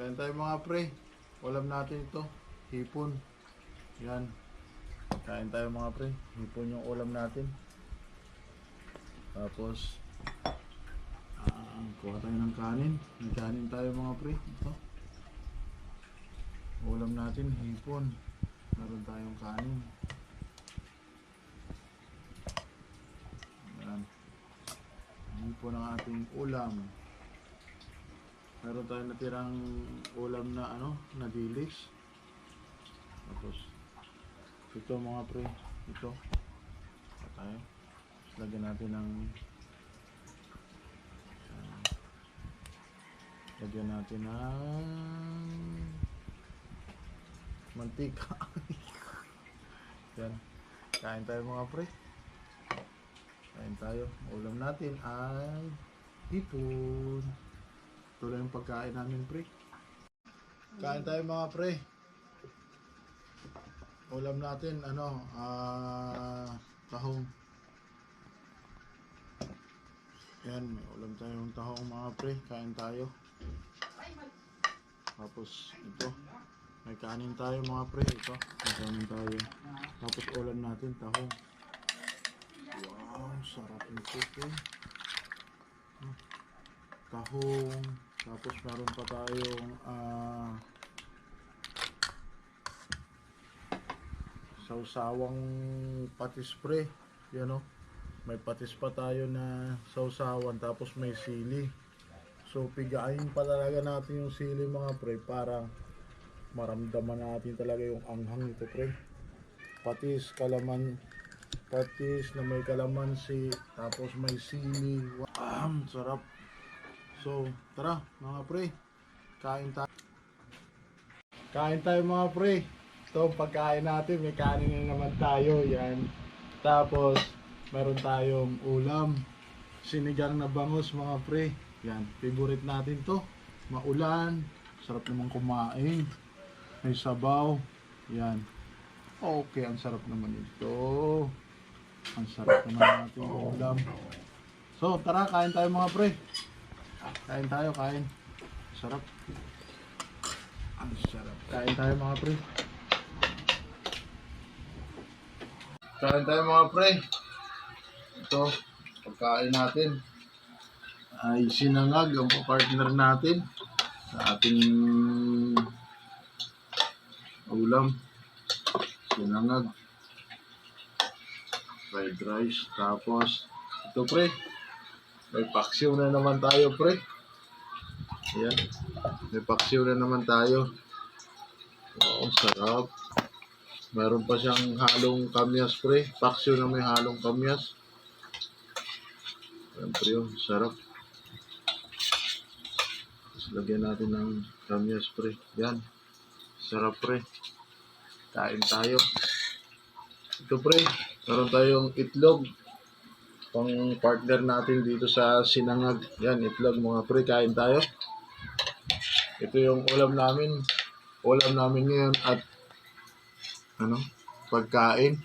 Kain tayo mga pre. Ulam natin ito. Hipon. Yan. Kain tayo mga pre. Hipon yung ulam natin. Tapos, ah, kuha tayo ng kanin. May kanin tayo mga pre. Ito. Ulam natin, hipon. Meron tayong kanin. Yan. Hipon ang ating ulam. Meron tayong natirang ulam na ano, na dilis. Tapos, ito mga pre, ito. Pa tayo. Tapos lagyan natin ng yan. lagyan natin ng mantika. Yan. Kain tayo mga pre. Kain tayo. Ulam natin ay hipon. Ito lang yung pagkain namin, pre. Kain tayo mga pre. Ulam natin, ano, ah, tahong. Yan, may ulam tayong tahong mga pre. Kain tayo. Tapos, ito. May kanin tayo mga pre. Ito, may kanin tayo. Tapos ulam natin, tahong. Wow, sarap nito, pre. Tahong. Tapos meron pa tayong ah sausawang patis pre. Yan o. May patis pa tayo na sausawan tapos may sili. So pigain pa talaga natin yung sili mga pre para maramdaman natin talaga yung anghang nito pre. Patis, kalaman, patis na may kalamansi, tapos may sili. Wow, sarap. So, tara mga pre. Kain tayo. Kain tayo mga pre. Ito pagkain natin. May kanin na naman tayo. Yan. Tapos, meron tayong ulam. Sinigang na bangus mga pre. Yan. Favorite natin to. Maulan. Sarap naman kumain. May sabaw. Yan. Okay, ang sarap naman ito. Ang sarap naman ng ating ulam. So, tara, kain tayo mga pre. Kain tayo, kain. Sarap. Ang sarap. Kain tayo mga pre. Kain tayo mga pre. Ito, pagkain natin ay sinangag ang partner natin sa ating ulam. Sinangag. Fried rice. Tapos, ito pre, may paksiw na naman tayo, pre. Ayan. May paksiw na naman tayo. Wow, sarap. Meron pa siyang halong kamyas, pre. Paksiw na may halong kamyas. Ayan, pre, oh. Sarap. Tapos lagyan natin ng kamyas, pre. Yan. Sarap, pre. Kain tayo. Ito, pre. Meron tayong itlog pang partner natin dito sa Sinangag. Yan, itlog mga pre, kain tayo. Ito yung ulam namin. Ulam namin ngayon at ano, pagkain.